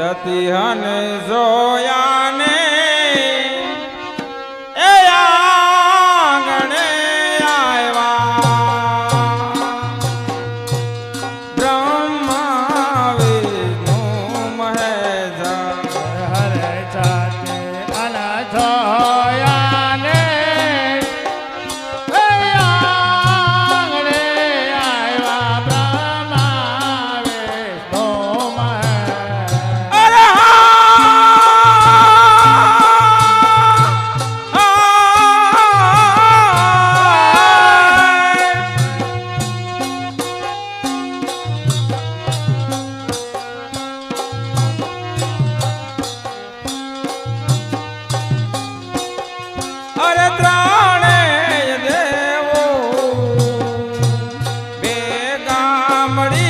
હા સતિહન જોયાને மணி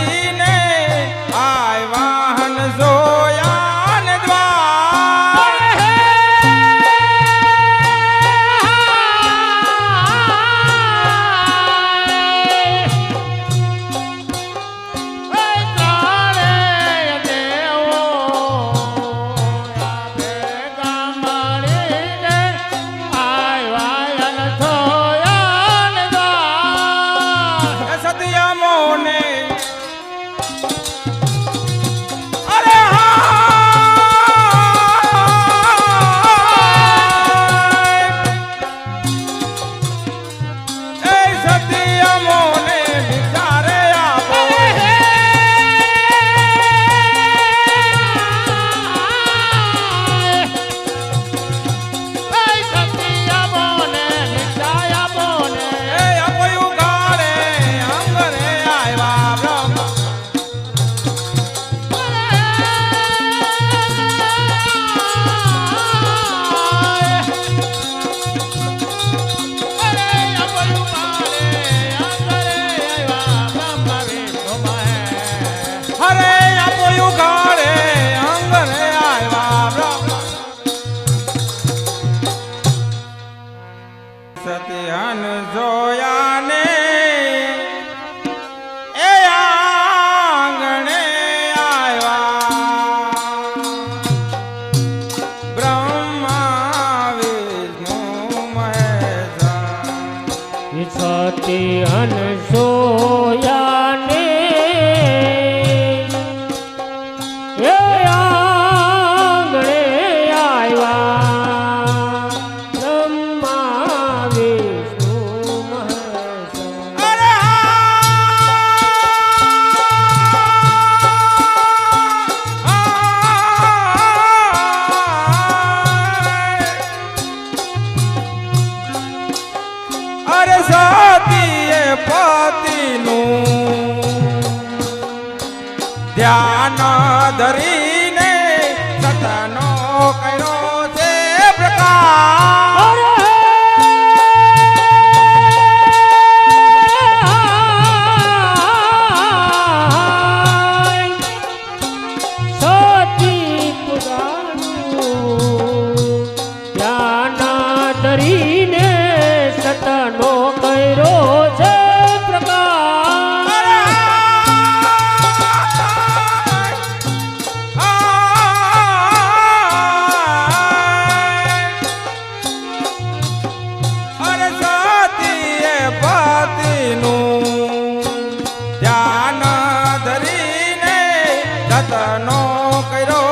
i don't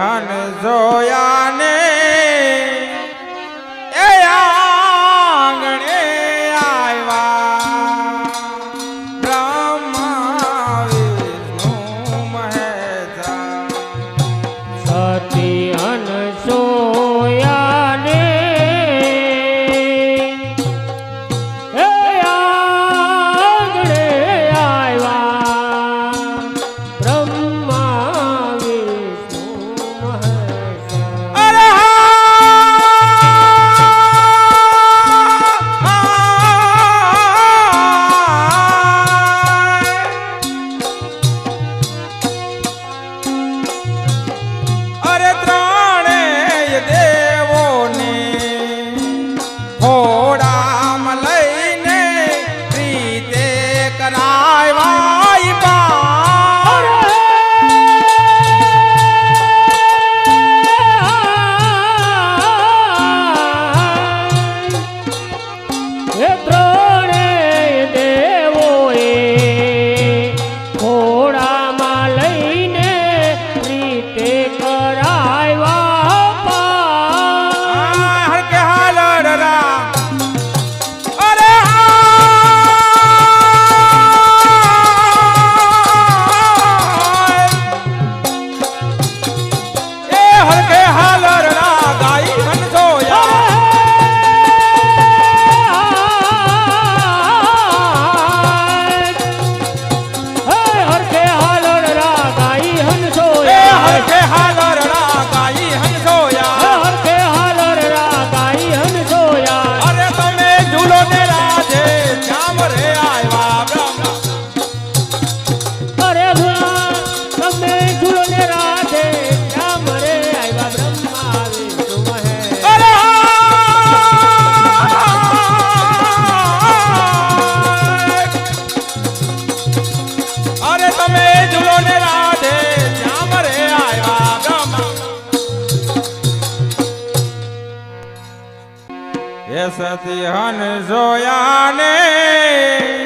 સતિહન જોયાને એ એ સતી હન જોયા ને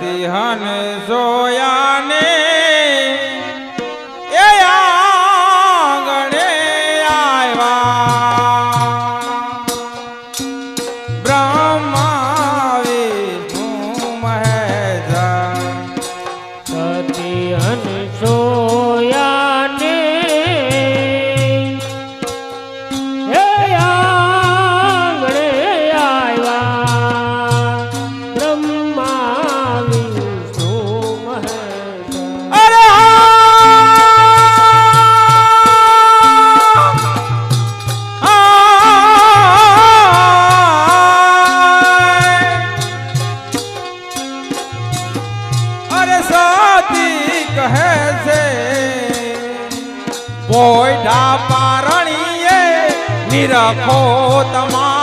તિહન સોયા પોઈઢા પારણીએ નિરખો તમા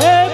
Hey.